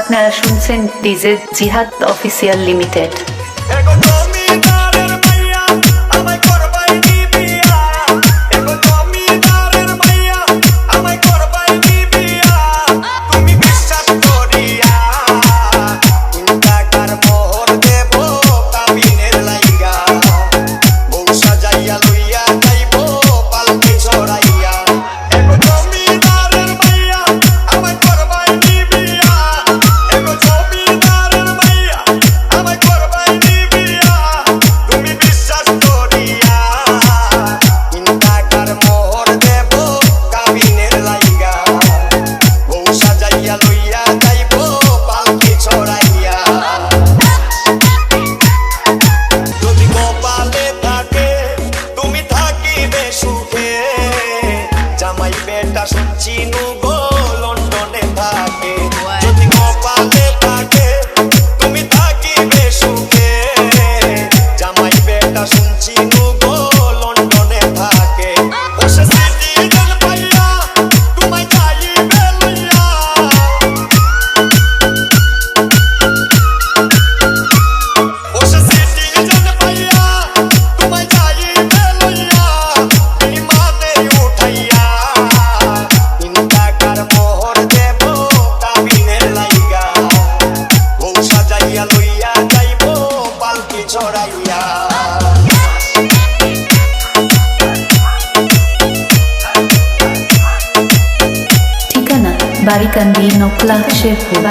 আপনারা শুনছেন ডিজে জিহাদ অফিসিয়াল লিমিটেড। 耍起怒。ঠিকানা বারিকান্দি নকলা শেরপুর